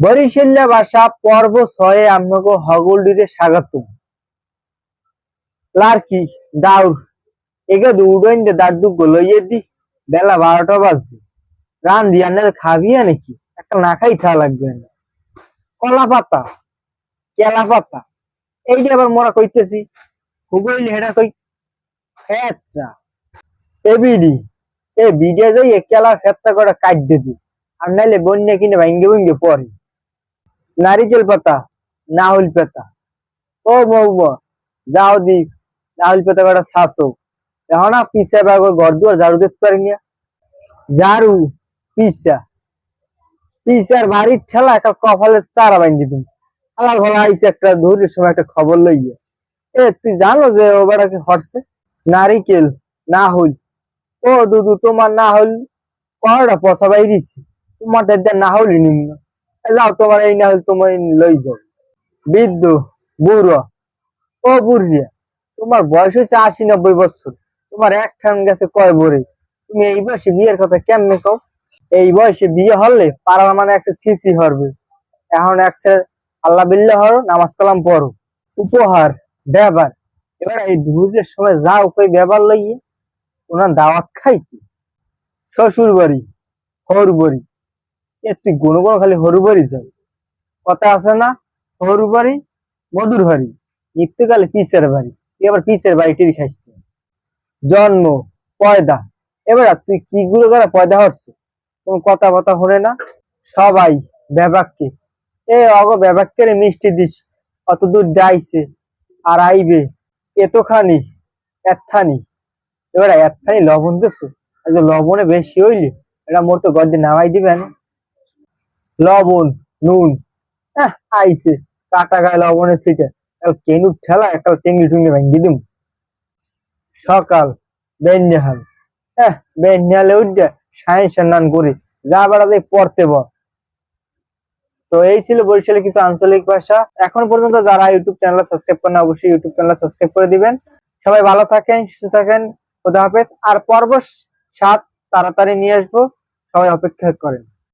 বরিশাল্লা ভাষা পর্ব ছয়ে আপনাকে হগলডিরে স্বাগত লার্কি, দাউর, এগে দুডইন দে দাদু গলইয়ে দি, বেলা বারোটা বাজছে রান দিয়া খাবি নাকি? একটা না খাই খাওয়া লাগবে না। কলা পাতা, কেলা পাতা এইটা আবার মোরা কইতেছি হুগইল হেডা কই, ফেতরা। এ বিডি, এ বিডিয়া যাই কেলার ফেতটা করে কাট দে আর নাইলে বন্যা কিনে ভাঙ্গে ভঙ্গে পরে। নারিকেল পাতা, নাহুল পাতা। ও মৌমা যাও দি নাহুল পাতা কটা শাসো এখন পিসা ব্যাগ ঘর দুয়ার ঝাড়ু দেখতে পারি না ঝাড়ু, পিসা। পিসার বাড়ির ঠেলা একটা কপালে চারা বাঙ্গি তুমি আলাল ভালো আইসে একটা ধরির সময় একটা খবর লইয়া। এ, তুই জানো যে ও বেড়াকে হরছে? নারিকেল না হইল ও, দুদু, তোমার না হইল কড়া পচা বাইরিছি? তোমার দাদা না হইল নিম্ন যাও, তোমার এই না হইল তোমার লই যাও। বৃদ্ধ, বুড়ো ও বুড়িয়া তোমার বয়স হচ্ছে আশি নব্বই বছর। তোমার এক ঠান গেছে কয় বরে তুমি এই বয়সে বিয়ের কথা কেমনে কও? এই বয়সে বিয়ে হলে পাড়ার মানে একসে সিসি হরবে। এখন একসে আল্লাহ বিল্লাহ হরো, নামাজ কালাম পড়ো। উপহার, ব্যবহার। এবার এই দুপুরের সময় যা উপায় ব্যবহার লইয়ে ওনার দাওয়াত খাইতি। শ্বশুর বাড়ি হর বাড়ি এ তুই কোনো খালি হরু বাড়ি যাবে কথা আছে না? হরু বাড়ি মধুর হারি। মৃত্যুকালে পিসের বাড়ি। তুই আবার পিসের বাড়িটির খাইছি জন্ম, পয়দা। এবার তুই কি গুলো করে পয়দা হচ্ছে কোন কথা কথা হলে না? সবাই ব্যাপাককে এ অগ ব্যাপাককে মিষ্টি দিস। অত দূর যাইছে, আর আইবে এতখানি এতখানি। এবার এতখানি লবণ যে লবণে বেশি হইলে, এটা মোর তো গদ্দে নামাই দিবেন লবণ, নুন। আইছে। কাটা গায়ে লবণের সিটে কাল কেনু ঠেলা, কাল টেঙ্গি টুঙ্গি ভাঙ্গি দিম। সকাল বেন্যাহাল হ্যাঁ বেন্যাহালে উঠে সায়েন্স নান করি। যা বেড়াতে পড়তে বল। তো এই ছিল বরিশালের কিছু আঞ্চলিক ভাষা। এখন পর্যন্ত যারা ইউটিউব চ্যানেল সাবস্ক্রাইব করেন অবশ্যই ইউটিউব চ্যানেল সাবস্ক্রাইব করে দিবেন। সবাই ভালো থাকেন, সুস্থ থাকেন। খোদা হাফেজ। আর পর্ব সাত তাড়াতাড়ি নিয়ে আসব। সবাই অপেক্ষা করেন।